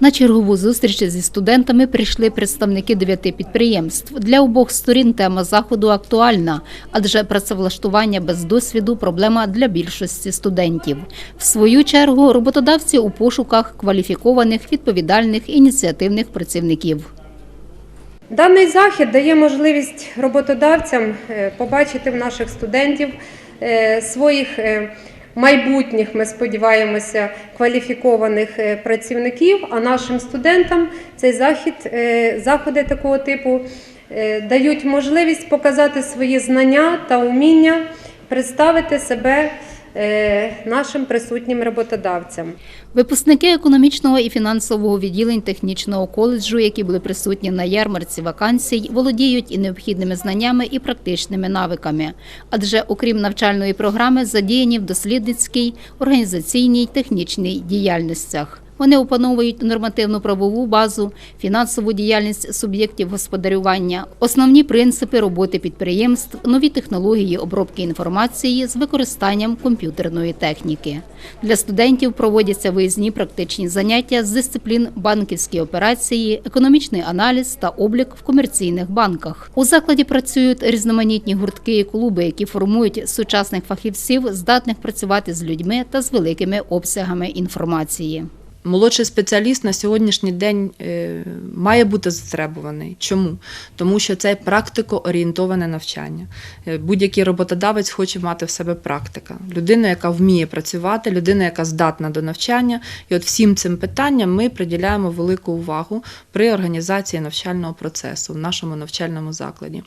На чергову зустріч зі студентами прийшли представники дев'яти підприємств. Для обох сторін тема заходу актуальна, адже працевлаштування без досвіду проблема для більшості студентів. В свою чергу роботодавці у пошуках кваліфікованих, відповідальних ініціативних працівників. Даний захід дає можливість роботодавцям е, побачити в наших студентів е, своїх е, майбутніх, ми сподіваємося, кваліфікованих е, працівників. А нашим студентам цей захід, е, заходи такого типу е, дають можливість показати свої знання та уміння, представити себе нашим присутнім роботодавцям. Випускники економічного і фінансового відділень технічного коледжу, які були присутні на ярмарці вакансій, володіють і необхідними знаннями і практичними навиками. Адже, окрім навчальної програми, задіяні в дослідницькій, організаційній, технічній діяльностях. Вони опановують нормативну правову базу, фінансову діяльність суб'єктів господарювання, основні принципи роботи підприємств, нові технології обробки інформації з використанням комп'ютерної техніки. Для студентів проводяться виїзні практичні заняття з дисциплін банківські операції, економічний аналіз та облік в комерційних банках. У закладі працюють різноманітні гуртки і клуби, які формують сучасних фахівців, здатних працювати з людьми та з великими обсягами інформації. Молодший спеціаліст на сьогоднішній день е, має бути затребуваний. Чому? Тому що це практико-орієнтоване навчання. Е, Будь-який роботодавець хоче мати в себе практика. Людина, яка вміє працювати, людина, яка здатна до навчання. І от всім цим питанням ми приділяємо велику увагу при організації навчального процесу в нашому навчальному закладі.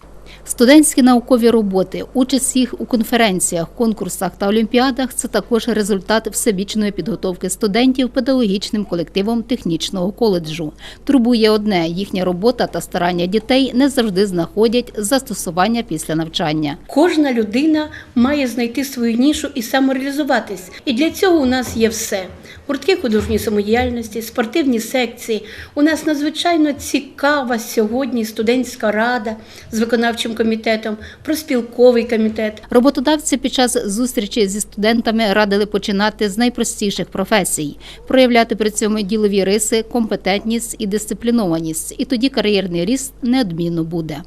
Студентські наукові роботи, участь їх у конференціях, конкурсах та олімпіадах це також результат всебічної підготовки студентів педагогічним колективом технічного коледжу. Турбує одне їхня робота та старання дітей не завжди знаходять застосування після навчання. Кожна людина має знайти свою нішу і самореалізуватись. І для цього у нас є все: гуртки художньої самодіяльності, спортивні секції. У нас надзвичайно цікава сьогодні студентська рада з виконавчим комітетом, проспілковий комітет. Роботодавці під час зустрічі зі студентами радили починати з найпростіших професій, проявляти при цьому ділові риси, компетентність і дисциплінованість, і тоді кар'єрний ріст неодмінно буде.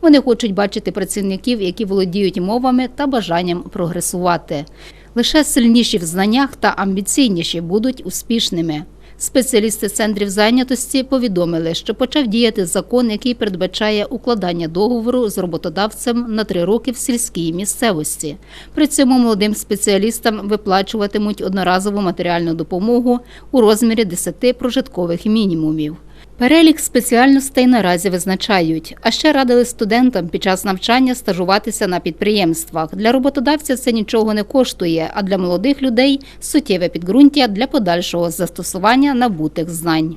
Вони хочуть бачити працівників, які володіють мовами та бажанням прогресувати. Лише сильніші в знаннях та амбіційніші будуть успішними. Спеціалісти центрів зайнятості повідомили, що почав діяти закон, який передбачає укладання договору з роботодавцем на три роки в сільській місцевості. При цьому молодим спеціалістам виплачуватимуть одноразову матеріальну допомогу у розмірі 10 прожиткових мінімумів. Перелік спеціальностей наразі визначають, а ще радили студентам під час навчання стажуватися на підприємствах. Для роботодавця це нічого не коштує, а для молодих людей суттєве підґрунтя для подальшого застосування набутих знань.